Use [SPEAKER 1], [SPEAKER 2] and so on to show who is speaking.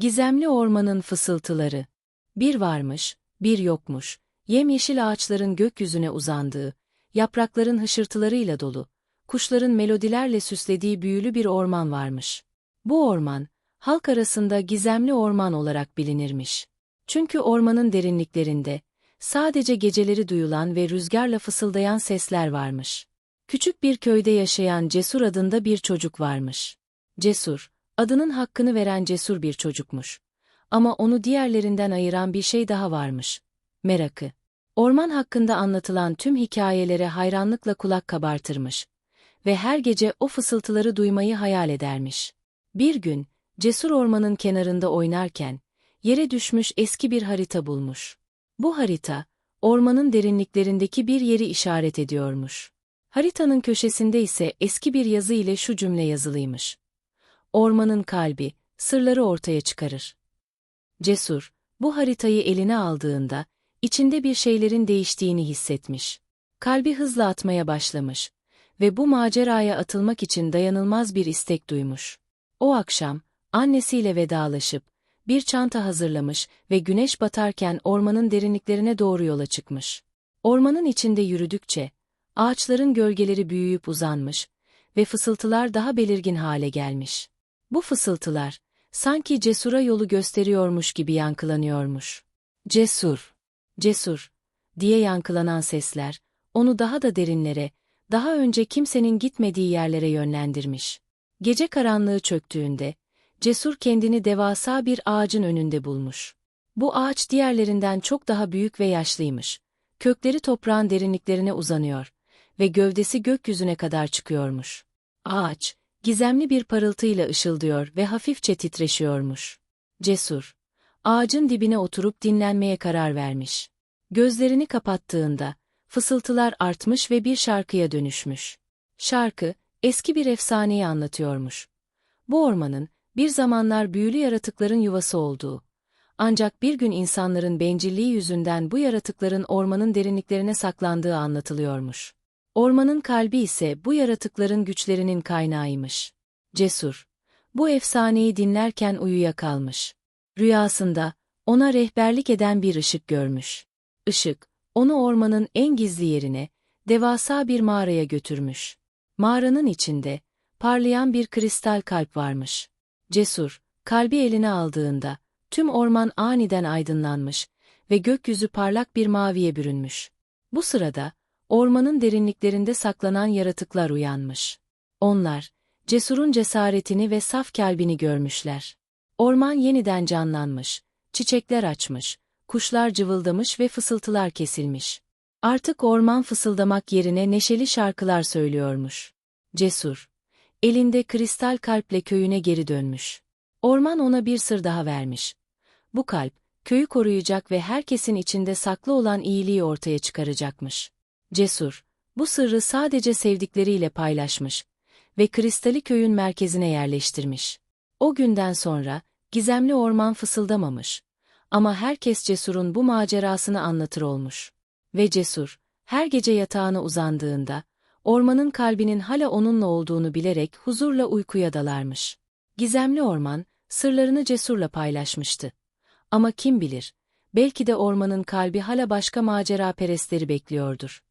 [SPEAKER 1] Gizemli ormanın fısıltıları. Bir varmış, bir yokmuş, yemyeşil ağaçların gökyüzüne uzandığı, yaprakların hışırtılarıyla dolu, kuşların melodilerle süslediği büyülü bir orman varmış. Bu orman, halk arasında gizemli orman olarak bilinirmiş. Çünkü ormanın derinliklerinde, sadece geceleri duyulan ve rüzgarla fısıldayan sesler varmış. Küçük bir köyde yaşayan Cesur adında bir çocuk varmış. Cesur, adının hakkını veren cesur bir çocukmuş. Ama onu diğerlerinden ayıran bir şey daha varmış. Merakı. Orman hakkında anlatılan tüm hikayelere hayranlıkla kulak kabartırmış. Ve her gece o fısıltıları duymayı hayal edermiş. Bir gün, Cesur ormanın kenarında oynarken, yere düşmüş eski bir harita bulmuş. Bu harita, ormanın derinliklerindeki bir yeri işaret ediyormuş. Haritanın köşesinde ise eski bir yazı ile şu cümle yazılıymış. Ormanın kalbi, sırları ortaya çıkarır. Cesur, bu haritayı eline aldığında, içinde bir şeylerin değiştiğini hissetmiş. Kalbi hızla atmaya başlamış ve bu maceraya atılmak için dayanılmaz bir istek duymuş. O akşam, annesiyle vedalaşıp, bir çanta hazırlamış ve güneş batarken ormanın derinliklerine doğru yola çıkmış. Ormanın içinde yürüdükçe, ağaçların gölgeleri büyüyüp uzanmış ve fısıltılar daha belirgin hale gelmiş. Bu fısıltılar, sanki cesura yolu gösteriyormuş gibi yankılanıyormuş. Cesur, cesur, diye yankılanan sesler, onu daha da derinlere, daha önce kimsenin gitmediği yerlere yönlendirmiş. Gece karanlığı çöktüğünde, Cesur kendini devasa bir ağacın önünde bulmuş. Bu ağaç diğerlerinden çok daha büyük ve yaşlıymış. Kökleri toprağın derinliklerine uzanıyor ve gövdesi gökyüzüne kadar çıkıyormuş. Ağaç, gizemli bir parıltıyla ışıldıyor ve hafifçe titreşiyormuş. Cesur, ağacın dibine oturup dinlenmeye karar vermiş. Gözlerini kapattığında, fısıltılar artmış ve bir şarkıya dönüşmüş. Şarkı, eski bir efsaneyi anlatıyormuş. Bu ormanın, bir zamanlar büyülü yaratıkların yuvası olduğu. Ancak bir gün insanların bencilliği yüzünden bu yaratıkların ormanın derinliklerine saklandığı anlatılıyormuş. Ormanın kalbi ise bu yaratıkların güçlerinin kaynağıymış. Cesur. Bu efsaneyi dinlerken uyuyakalmış. Rüyasında, ona rehberlik eden bir ışık görmüş. Işık, onu ormanın en gizli yerine, devasa bir mağaraya götürmüş. Mağaranın içinde, parlayan bir kristal kalp varmış. Cesur, kalbi eline aldığında, tüm orman aniden aydınlanmış ve gökyüzü parlak bir maviye bürünmüş. Bu sırada, ormanın derinliklerinde saklanan yaratıklar uyanmış. Onlar, Cesur'un cesaretini ve saf kalbini görmüşler. Orman yeniden canlanmış, çiçekler açmış, kuşlar cıvıldamış ve fısıltılar kesilmiş. Artık orman fısıldamak yerine neşeli şarkılar söylüyormuş. Cesur, elinde kristal kalple köyüne geri dönmüş. Orman ona bir sır daha vermiş. Bu kalp, köyü koruyacak ve herkesin içinde saklı olan iyiliği ortaya çıkaracakmış. Cesur, bu sırrı sadece sevdikleriyle paylaşmış ve kristali köyün merkezine yerleştirmiş. O günden sonra, gizemli orman fısıldamamış. Ama herkes Cesur'un bu macerasını anlatır olmuş. Ve Cesur, her gece yatağına uzandığında, ormanın kalbinin hala onunla olduğunu bilerek huzurla uykuya dalarmış. Gizemli orman, sırlarını cesurla paylaşmıştı. Ama kim bilir, belki de ormanın kalbi hala başka macera perestleri bekliyordur.